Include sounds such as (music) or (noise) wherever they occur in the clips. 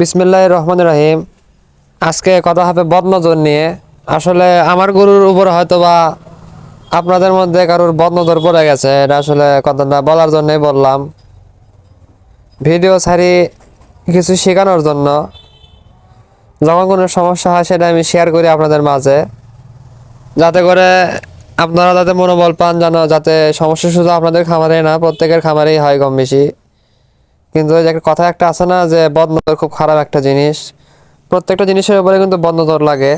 বিসমিল্লাহ রহমান রহিম। আজকে কথা হবে বদনজর নিয়ে। আসলে আমার গরুর উপর হয়তো বা আপনাদের মধ্যে কারোর বদনজর পড়ে গেছে, এটা আসলে কথাটা বলার জন্যই বললাম। ভিডিও ছাড়ি কিছু শেখানোর জন্য। যখন কোনো সমস্যা হয় সেটা আমি শেয়ার করি আপনাদের মাঝে। যাতে করে আপনারা যাতে মনোবল পান যেন, যাতে সমস্যা শুধু আপনাদের খামারে না, প্রত্যেকের খামারেই হয় কম বেশি। কিন্তু ওই যে কথা একটা আছে না যে বদনজর খুব খারাপ একটা জিনিস। প্রত্যেকটা জিনিসের উপরে কিন্তু বদনজর লাগে।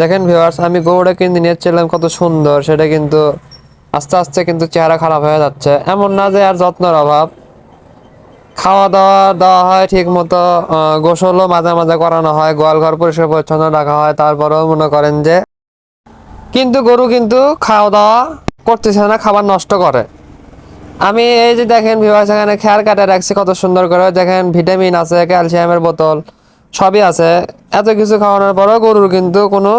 দেখেন ভিউয়ার্স আমি গরুটা কিনে নিয়েছিলাম কত সুন্দর, সেটা কিন্তু আস্তে আস্তে কিন্তু চেহারা খারাপ হয়ে যাচ্ছে। এমন না যে আর যত্নের অভাব। খাওয়া দাওয়া দেওয়া হয় ঠিক মতো গোসলও মাঝে মাঝে করানো হয়, গোয়াল ঘর পরিষ্কার পরিচ্ছন্ন রাখা হয়, তারপরেও মনে করেন যে কিন্তু গরু কিন্তু খাওয়া দাওয়া করতেছে না, খাবার নষ্ট করে। আমি এই যে দেখেন ভিউয়ার্স এখানে খেয়ার কাটে রাখছি কত সুন্দর করে। দেখেন ভিটামিন আছে ক্যালসিয়ামের বোতল, সবই আছে। এত কিছু খাওয়ানোর পরেও গরুর কিন্তু কোনো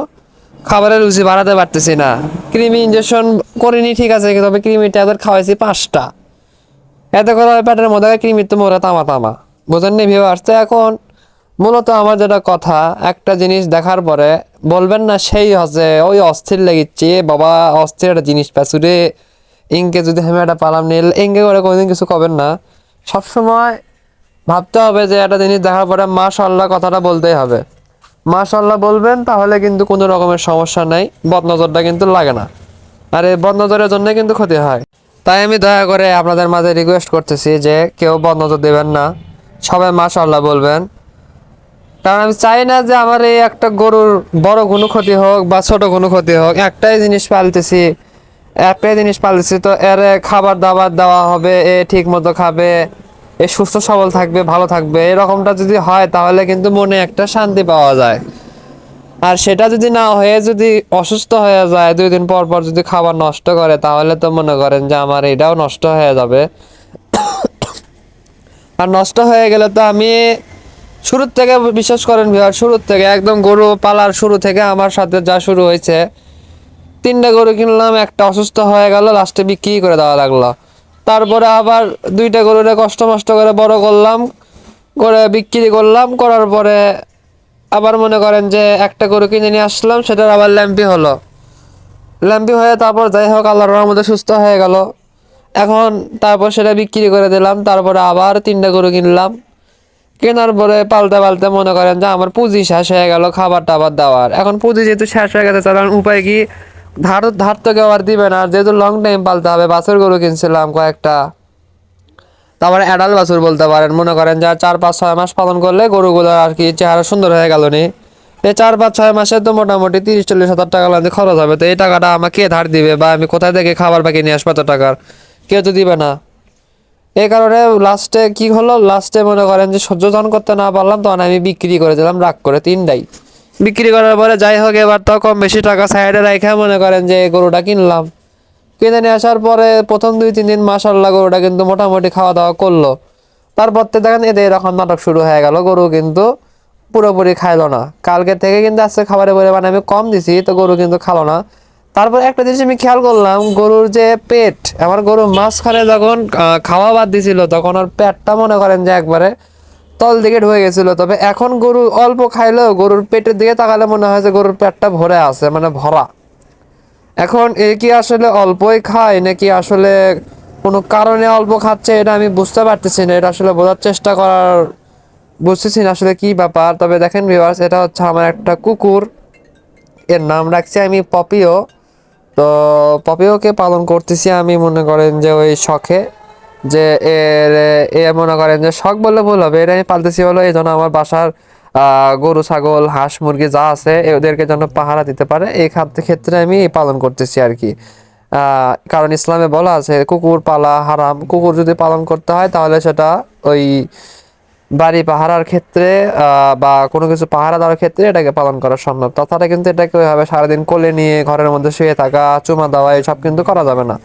খাবারের রুচি বাড়াতে পারতেছি না। কৃমি ইঞ্জেকশন করিনি, ঠিক আছে তবে কৃমি ট্যাবলেট খাওয়াইছি পাঁচটা। এতে করে পেটের মধ্যে কৃমি তো মরে তামা তামা। বোঝেন নি ভিউয়ার্স তো এখন মূলত আমার যেটা কথা, একটা জিনিস দেখার পরে বলবেন না, সেই হচ্ছে ওই অস্থির লেগেছে, বাবা, অস্থির একটা জিনিস প্যাসুরে ইংকে যদি আমি একটা পালাম, নিল ইংকে করে কোনোদিন কিছু করবেন না। সবসময় ভাবতে হবে যে একটা জিনিস দেখার পরে মাশাল্লাহ কথাটা বলতেই হবে। মাশাল্লাহ বলবেন, তাহলে কিন্তু কোনো রকমের সমস্যা নাই, বদনজরটা কিন্তু লাগে না। আর এই বদনজরের জন্য কিন্তু ক্ষতি হয়। তাই আমি দয়া করে আপনাদের মাঝে রিকোয়েস্ট করতেছি যে কেউ বদনজর দেবেন না। সবাই মাশাল্লাহ বলবেন। কারণ আমি চাই না যে আমার এই একটা গরুর বড় কোনো ক্ষতি হোক বা ছোট কোনো ক্ষতি হোক, একটাই জিনিস পালতেছি। একটাই জিনিস পালতেছি তো, এর খাবার দাবার দেওয়া হবে, এ ঠিক মতো খাবে, এ সুস্থ সবল থাকবে, ভালো থাকবে, এরকমটা যদি হয় তাহলে কিন্তু মনে একটা শান্তি পাওয়া যায়। আর সেটা যদি না হয়ে যদি অসুস্থ হয়ে যায়, দুই দিন পর পর যদি খাবার নষ্ট করে, তাহলে তো মনে করেন যে আমার এটাও নষ্ট হয়ে যাবে। আর নষ্ট হয়ে গেলে তো আমি শুরুর থেকে বিশ্বাস করেন ভিউয়ার শুরুর থেকে, একদম গরু পালার শুরু থেকে আমার সাথে যা শুরু হয়েছে তিনটা গরু কিনলাম, একটা অসুস্থ হয়ে গেল লাস্টে বিক্রি করে দেওয়া লাগল। তারপরে আবার দুইটা গরুরে কষ্ট মষ্ট করে বড় করলাম, করে বিক্রি করলাম, করার পরে আবার মনে করেন যে একটা গরু কিনে নিয়ে আসলাম, সেটার আবার ল্যাম্পি হলো। ল্যাম্পি হয়ে তারপর যাই হোক, আল্লাহর রহমতে সুস্থ হয়ে গেল। এখন তারপর সেটা বিক্রি করে দিলাম, তারপরে আবার তিনটা গরু কিনলাম। কেনার পরে পাল্টে পাল্টে মনে করেন যে আমার পুঁজি শেষ হয়ে গেল খাবার টাবার দেওয়ার। এখন পুঁজি যেহেতু শেষ হয়ে গেছে তাহলে উপায় কি? ধার ধার তো কেউ আর দিবে না। আর যেহেতু লং টাইম পালতে হবে, বাছুর গরু কিনছিলাম কয়েকটা। তারপরে অ্যাডাল বাছুর বলতে পারেন, মনে করেন যে চার, পাঁচ, ছয় মাস পালন করলে গরুগুলো আর কি চেহারা সুন্দর হয়ে গেল নি। এই চার, পাঁচ, ছয় মাসে তো মোটামুটি তিরিশ, চল্লিশ হাজার টাকা লাগবে খরচ হবে। তো এই টাকাটা আমাকে ধার দিবে বা আমি কোথায় থেকে খাবার বাকি নিয়ে আসব এত টাকার? কেউ তো দিবে না। এই কারণে লাস্টে কি হলো? লাস্টে মনে করেন যে সহ্য যখন করতে না পারলাম, তখন আমি বিক্রি করে দিলাম রাগ করে তিনটাই বিক্রি করার পরে যাই হোক, এবার তো কম বেশি টাকা সাইডে রেখে মনে করেন যে গরুটা কিনলাম। কিনে নিয়ে আসার পরে প্রথম দুই, তিন দিন মাসাল্লাহ গরুটা কিন্তু মোটামুটি খাওয়া দাওয়া করল। তারপর তো দেখেন এদের এরকম নাটক শুরু হয়ে গেল, গরু কিন্তু পুরোপুরি খাইলো না। কালকে থেকে কিন্তু আজকে খাবারের পরিমাণ আমি কম দিছি, তো গরু কিন্তু খালো না। তারপর একটা জিনিস আমি খেয়াল করলাম, গরুর যে পেট, আমার গরু মাঝখানে যখন খাওয়া বাদ দিছিল, তখন ওর পেটটা মনে করেন যে একবারে তল দিকে ঢুকে গেছিল। তবে এখন গরু অল্প খাইলেও গরুর পেটের দিকে তাকালে মনে হয় যে গরুর পেটটা ভরে আছে মানে ভরা। এখন এ কি আসলে অল্পই খায়, নাকি আসলে কোনো কারণে অল্প খাচ্ছে, এটা আমি বুঝতে পারতেছি না। এটা আসলে বোঝার চেষ্টা করার, বুঝতেছি না আসলে কি ব্যাপার। তবে দেখেন ভিউয়ার্স এটা হচ্ছে আমার একটা কুকুর। এর নাম রাখছি আমি পপিও। তো পপিওকে পালন করতেছি আমি, মনে করেন যে ওই শখে। যে এর এ মনে করেন যে শখ বললে ভুল হবে এটা আমি পালতেছি হলো এই জন্য আমার বাসার গরু, ছাগল, হাঁস, মুরগি যা আছে ওদেরকে যেন পাহারা দিতে পারে, এই খাদ্য ক্ষেত্রে আমি পালন করতেছি আর কি। কারণ ইসলামে বলা আছে, কুকুর পালা হারাম, কুকুর যদি পালন করতে হয় তাহলে সেটা ওই বাড়ি পাহারার ক্ষেত্রে বা কোনো কিছু পাহারা দেওয়ার ক্ষেত্রে এটাকে পালন করা সম্ভব। তাছাড়া কিন্তু এটাকে ওইভাবে সারাদিন কোলে নিয়ে ঘরের মধ্যে শুয়ে থাকা, চুমা দেওয়া এসব কিন্তু করা যাবে না।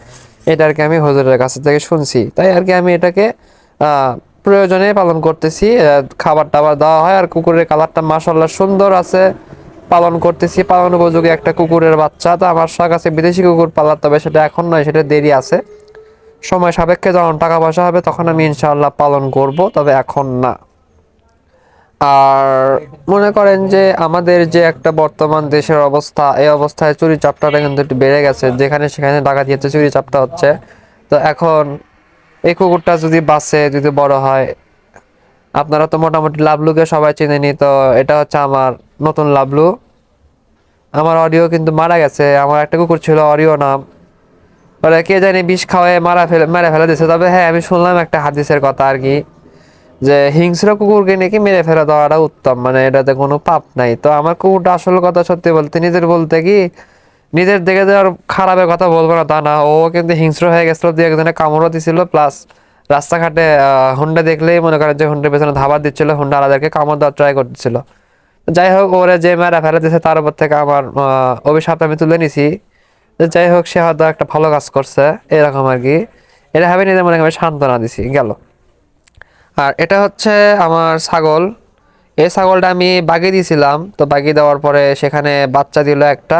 এটা আর কি আমি হুজুরের কাছ থেকে শুনছি। তাই আর কি আমি এটাকে প্রয়োজনে পালন করতেছি। খাবার টাবার দেওয়া হয় আর কুকুরের কালারটা মাসাল্লাহ সুন্দর আছে। পালন করতেছি। পালন উপযোগী একটা কুকুরের বাচ্চা। তো আমার শখ আছে, বিদেশি কুকুর পালার, তবে সেটা এখন নয়, সেটা দেরি আছে। সময় সাপেক্ষে যখন টাকা পয়সা হবে তখন আমি ইনশাআল্লাহ পালন করব, তবে এখন না। আর মনে করেন যে আমাদের যে একটা বর্তমান দেশের অবস্থা, এই অবস্থায় চুরি চাপটাটা কিন্তু একটু বেড়ে গেছে। যেখানে সেখানে ডাকাতি হচ্ছে চুরি চাপটা হচ্ছে, তো এখন এই কুকুরটা যদি বাঁচে, যদি বড় হয়, আপনারা তো মোটামুটি লাভলুকে সবাই চেনেনি তো এটা হচ্ছে আমার নতুন লাভলু আমার অডিও কিন্তু মারা গেছে। আমার একটা কুকুর ছিল অডিও নাম। ওরা কে জানি বিষ খাওয়ায় মারা ফেলে, মেরে ফেলে দিছে তবে হ্যাঁ আমি শুনলাম একটা হাদিসের কথা আর কি। যে হিংস্র কুকুরকে নাকি মেরে ফেলে দেওয়াটা উত্তম মানে এটাতে কোনো পাপ নাই। তো আমার কুকুরটা আসল কথা সত্যি বলতে নিজের বলতে কি নিজের দেখে আর খারাপের কথা বলব না তা না। ও কিন্তু হিংস্র হয়ে গেছিল দিয়ে একজনে কামড়ও দিছিল প্লাস রাস্তাঘাটে হুন্ডা দেখলেই মনে করেন যে হুন্ডার পেছনে ধাবার দিচ্ছিল হুন্ডা আলাদাকে কামড় দেওয়ার ট্রাই করতেছিল। যাই হোক ওরে যে মেরা ফেলে দিয়েছে তার উপর থেকে আমার আহ, অভিশাপটা আমি তুলে নিছি। যাই হোক সে হয়তো একটা ভালো কাজ করছে এরকম আর কি। এটা ভাবে নিজের মনে আমি সান্ত্বনা দিছি গেল। আর এটা হচ্ছে আমার ছাগল। এই ছাগলটা আমি বাগিয়ে দিয়েছিলাম, তো বাগিয়ে দেওয়ার পরে সেখানে বাচ্চা দিল একটা।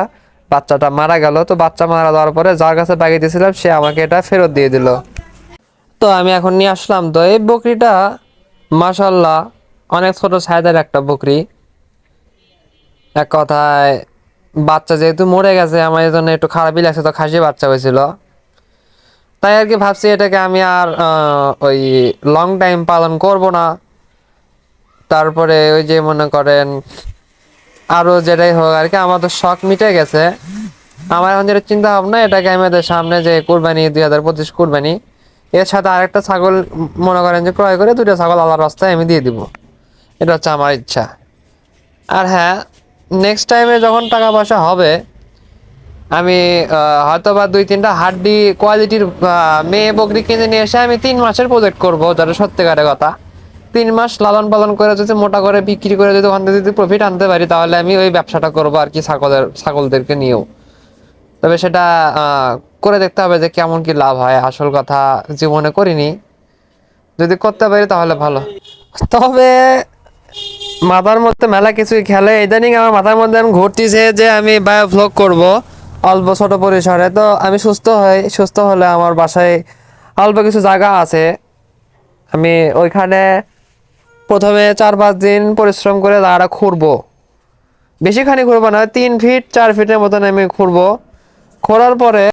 বাচ্চাটা মারা গেল, তো বাচ্চা মারা দেওয়ার পরে যার কাছে বাগিয়ে দিয়েছিলাম, সে আমাকে এটা ফেরত দিয়ে দিল। তো আমি এখন নিয়ে আসলাম তো এই বকরিটা। মাশাল্লাহ অনেক ছোট সাইজের একটা বকরি। এক কথায়, বাচ্চা যেহেতু মরে গেছে, আমার জন্য একটু খারাপই লাগছে, তো খাসি বাচ্চা হয়েছিল। তাই আর কি ভাবছি এটাকে আমি আর ওই লং টাইম পালন করব না। তারপরে ওই যে মনে করেন আরও যেটাই হোক আর কি, আমার তো শখ মিটে গেছে। আমার এখন যেটা চিন্তা ভাবনা, এটাকে আমাদের সামনে যে কুরবানি, দুই হাজার পঁচিশ কুরবানি, এর সাথে আরেকটা ছাগল মনে করেন যে ক্রয় করে দুটো ছাগল আলাদা রাস্তায় আমি দিয়ে দিব। এটা হচ্ছে আমার ইচ্ছা। আর হ্যাঁ নেক্সট টাইমে যখন টাকা পয়সা হবে আমি হয়তো বা দুই তিনটা হাড্ডি কোয়ালিটির মেয়ে বকরি কিনে নিয়ে এসে আমি তিন মাসের প্রজেক্ট করব যেটা সত্যিকারের কথা। তিন মাস লালন পালন করে যদি মোটা করে বিক্রি করে যদি ওখান থেকে যদি প্রফিট আনতে পারি, তাহলে আমি ওই ব্যবসাটা করব আর কি ছাগলের, ছাগলদেরকে নিয়েও। তবে সেটা করে দেখতে হবে যে কেমন কি লাভ হয়, আসল কথা জীবনে করিনি। যদি করতে পারি তাহলে ভালো। তবে মাথার মধ্যে মেলা কিছুই খেলে। ইদানিং আমার মাথার মধ্যে আমি ঘুরতেছে যে আমি বায়ো ভ্লগ করব। অল্প ছোট পরিসরে। তো আমি সুস্থ হই, সুস্থ হলে আমার বাসায় অল্প কিছু জায়গা আছে। আমি ওইখানে প্রথমে চার পাঁচ দিন পরিশ্রম করে জায়গাটা খুঁড়বো বেশিখানি খুঁড়বো না, তিন ফিট চার ফিটের মতন আমি খুঁড়বো খোঁড়ার পরে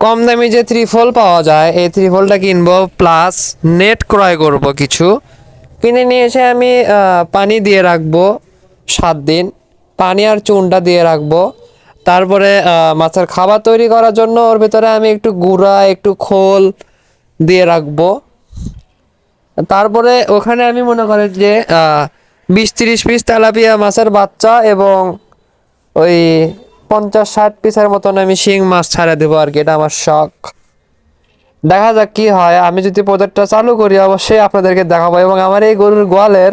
কম দামি যে ত্রিফল পাওয়া যায়, এই ত্রিফলটা কিনবো প্লাস নেট ক্রয় করব কিছু। কিনে নিয়ে এসে আমি পানি দিয়ে রাখব সাত দিন। পানি আর চুনটা দিয়ে রাখব। তারপরে মাছের খাবার তৈরি করার জন্য ওর ভিতরে আমি একটু গুঁড়া, একটু খোল দিয়ে রাখব। তারপরে ওখানে আমি মনে করেন যে বিশ তিরিশ পিস তেলাপিয়া মাছের বাচ্চা এবং ওই পঞ্চাশ ষাট পিসের মতন আমি শিং মাছ ছাড়া দেবো আর কি, এটা আমার শখ। দেখা যাক কি হয়। আমি যদি প্রজেক্টটা চালু করি, অবশ্যই আপনাদেরকে দেখাবো এবং আমার এই গরুর গোয়ালের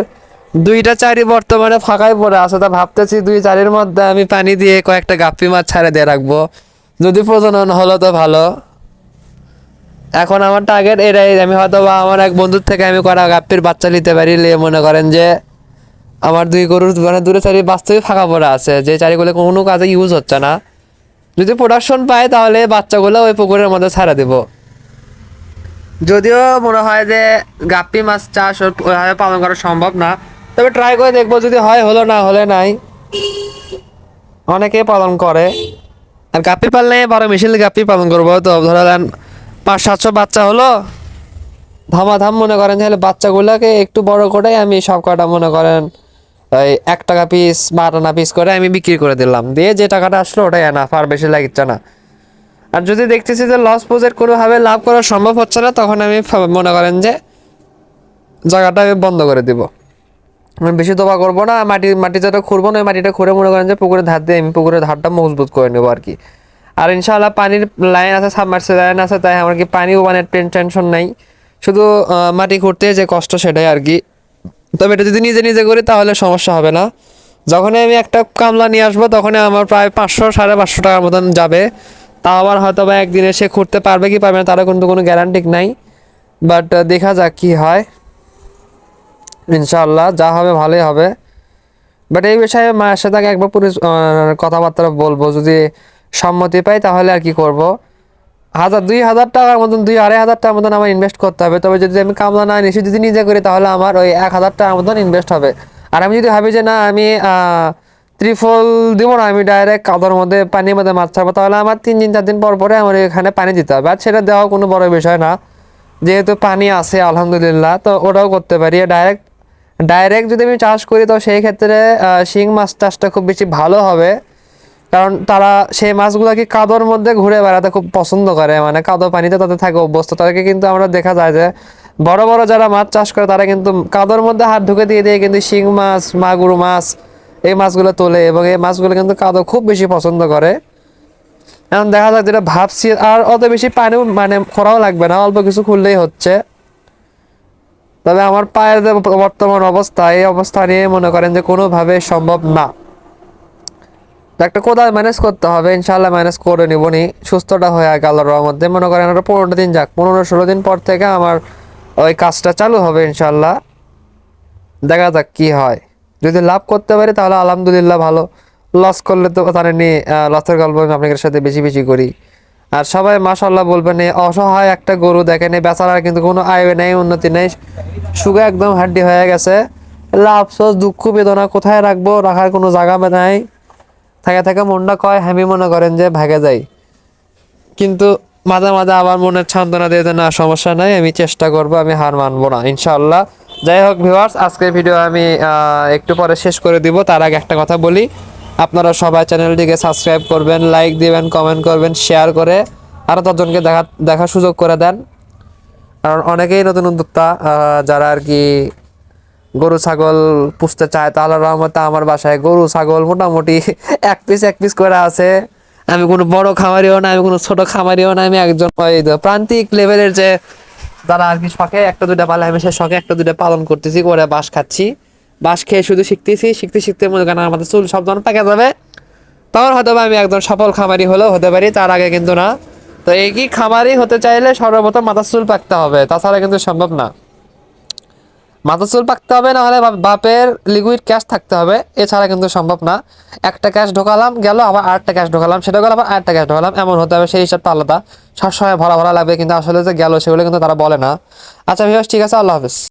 দুইটা চারি বর্তমানে ফাঁকাই পড়ে আছে, তা ভাবতেছি দুই চারির মধ্যে আমি পানি দিয়ে কয়েকটা গাপ্পি মাছ ছাড়ে দিয়ে রাখব। যদি প্রজনন হলো তো ভালো। এখন আমার টার্গেট এটাই, আমি হয়তো বা আমার এক বন্ধুর থেকে আমি করা গাপ্পির বাচ্চা নিতে পারি, নিয়ে মনে করেন যে আমার দুই গরুর মানে দূরে চারি বাস্তবে ফাঁকা পড়ে আছে, যে চারিগুলো কোনো কাজে ইউজ হচ্ছে না। যদি প্রোডাকশন পাই তাহলে বাচ্চাগুলো ওই পুকুরের মধ্যে ছাড়া দেবো। যদিও মনে হয় যে গাপ্পি মাছ চাষ ওইভাবে পালন করা সম্ভব না তবে ট্রাই করে দেখব যদি হয়, হলো না, হলে নাই। অনেকে পালন করে। আর গাপ্পি পাললে বারো মিশিল গাপ্পি পালন করব তো ধরেন পাঁচ, সাতশো বাচ্চা হলো। ধামাধাম মনে করেন তাহলে বাচ্চাগুলোকে একটু বড় করে আমি সব কটা মনে করেন, ওই এক টাকা পিস বা আট আনা পিস করে আমি বিক্রি করে দিলাম। দিয়ে যে টাকাটা আসলো ওটাই এনাফ আর বেশি লাগিচ্ছে না। আর যদি দেখতেছি যে লস প্রজেক্ট কোনোভাবে লাভ করা সম্ভব হচ্ছে না, তখন আমি মনে করেন যে জায়গাটা আমি বন্ধ করে দিব। বেশি দোবা করব না, মাটি মাটি যেটা খুঁড়বো না, ওই মাটিটা খুঁড়ে মনে করেন যে পুকুরে ধার দিয়ে আমি পুকুরের ধারটা মজবুত করে নেব আর কি। আর ইনশাআল্লাহ পানির লাইন আছে সাবমার্সেল লাইন আছে, তাই আমার কি পানিও মানে টেনশন নাই। শুধু মাটি খুঁড়তে যে কষ্ট সেটাই আর কি। তবে এটা যদি নিজে নিজে করি তাহলে সমস্যা হবে না। যখনই আমি একটা কামলা নিয়ে আসব, তখনই আমার প্রায় পাঁচশো, সাড়ে পাঁচশো টাকার মতন যাবে। তাও আবার হয়তো বা একদিনে সে খুঁড়তে পারবে কি পারবে না, তারও কিন্তু কোনো গ্যারান্টি নাই। বাট দেখা যাক কি হয়। ইনশাআল্লাহ, যা হবে ভালোই হবে। বাট এই বিষয়ে মায়ের সাথে আগে একবার পুরো কথাবার্তা বলব। যদি সম্মতি পাই তাহলে আর কি করব। হাজার, দুই হাজার টাকার মতন, দুই আড়াই হাজার টাকার মতন আমার ইনভেস্ট করতে হবে। তবে যদি আমি কামলা না নিছি, যদি নিজে করি তাহলে আমার ওই এক হাজার টাকার মতন ইনভেস্ট হবে। আর আমি যদি ভাবি যে না, আমি ত্রিফল দিব না, আমি ডাইরেক্ট কাদার মধ্যে, পানির মধ্যে মাছ ছাড়বো, তাহলে আমার তিন দিন, চার দিন পর পরে আমার এখানে পানি দিতে হবে। আর সেটা দেওয়া কোনো বড় বিষয় না। যেহেতু পানি আছে, আলহামদুলিল্লাহ, তো ওটাও করতে পারি। ডাইরেক্ট ডাইরেক্ট যদি আমি চাষ করি, তো সেই ক্ষেত্রে শিং মাছ চাষটা খুব বেশি ভালো হবে। কারণ তারা সেই মাছগুলোকে কাদোর মধ্যে ঘুরে বেড়াতে খুব পছন্দ করে। মানে কাদো পানিতে তাদের থাকে অভ্যস্ত। তাদেরকে কিন্তু আমরা দেখা যায় যে, বড় বড় যারা মাছ চাষ করে, তারা কিন্তু কাদোর মধ্যে হাত ঢুকে দিয়ে দিয়ে কিন্তু শিং মাছ, মাগুর মাছ, এই মাছগুলো তোলে এবং এই মাছগুলো কিন্তু কাদো খুব বেশি পছন্দ করে। এখন দেখা যায় যেটা ভাবছি। আর অত বেশি পানিও মানে খরাও লাগবে না। অল্প কিছু খুললেই হচ্ছে। তবে আমার পায়ের বর্তমান অবস্থা, এই অবস্থা নিয়ে মনে করেন যে কোনোভাবে সম্ভব না। একটা কোদাল ম্যানেজ করতে হবে ইনশাল্লাহ ম্যানেজ করে নিবনি সুস্থটা হয়ে গেল মধ্যে মনে করেন আরও পনেরো দিন যাক, পনেরো ষোলো দিন পর থেকে আমার ওই কাজটা চালু হবে ইনশাল্লাহ দেখা যাক কি হয়। যদি লাভ করতে পারি তাহলে আলহামদুলিল্লাহ ভালো। লস করলে তো জানেনি লসের গল্প আমি আপনাদের সাথে বেশি বেশি করি। আর সবাই মাশাল্লাহ বলবেন এই অসহায় একটা গরু দেখেন, এই বেচারার কিন্তু কোনো আয় নেই, উন্নতি নেই। সুগা একদম হাড্ডি হয়ে গেছে। লাভ আফসোস দুঃখ বেদনা কোথায় রাখব? রাখার কোনো জায়গা নাই। থাকে থাকে মনটা কয়, আমি মনে করেন যে ভাগে যাই। কিন্তু মাঝে মাঝে আবার মনের সান্ত্বনা দিয়ে না, সমস্যা নাই, আমি চেষ্টা করব, আমি হার মানবো না, ইনশাআল্লাহ। যাই হোক ভিউয়ার্স, আজকের ভিডিও আমি একটু পরে শেষ করে দিব। তার আগে একটা কথা বলি। আপনারা সবাই চ্যানেলটিকে সাবস্ক্রাইব করবেন লাইক দিবেন কমেন্ট করবেন শেয়ার করে আরও দশজনকে দেখা, দেখার সুযোগ করে দেন। কারণ অনেকেই নতুন উদ্যোক্তা যারা আর কি গরু, ছাগল পুষতে চায় তাহলে রহমতে আমার বাসায় গরু, ছাগল মোটামুটি (laughs) এক পিস এক পিস করে আছে। আমি কোনো বড় খামারিও না, আমি কোনো ছোট খামারিও না, আমি একজন ওই প্রান্তিক লেভেলের যে তারা আর কি শখে, একটা দুটা পালে আমি সে শখে একটা দুটা পালন করতেছি, করে বাস খাচ্ছি। বাঁশ খেয়ে শুধু শিখতেছি, শিখতে শিখতে মনে করেন আমাদের চুল সব ধরনের পেকে যাবে। তখন হয়তো আমি একদম সফল খামারি হলেও হতে পারি, তার আগে কিন্তু না। তো এই কি খামারি হতে চাইলে সর্বপ্রথম মাথার চুল পাকতে হবে, তাছাড়া কিন্তু সম্ভব না। মাথা চুল পাকতে হবে না হলে বাপ- বাপের লিকুইড ক্যাশ থাকতে হবে, এছাড়া কিন্তু সম্ভব না। একটা ক্যাশ ঢোকালাম, গেল, আবার আরেকটা ক্যাশ ঢোকালাম, সেটা গেল, আবার আরেকটা ক্যাশ ঢোকালাম, এমন হতে হবে, সেই হিসাবটা আলাদা। সবসময় ভরা ভরা লাগবে, কিন্তু আসলে যে গেল, সেগুলো কিন্তু তারা বলে না। আচ্ছা ভিউয়ার্স ঠিক আছে, আল্লাহ হাফেজ।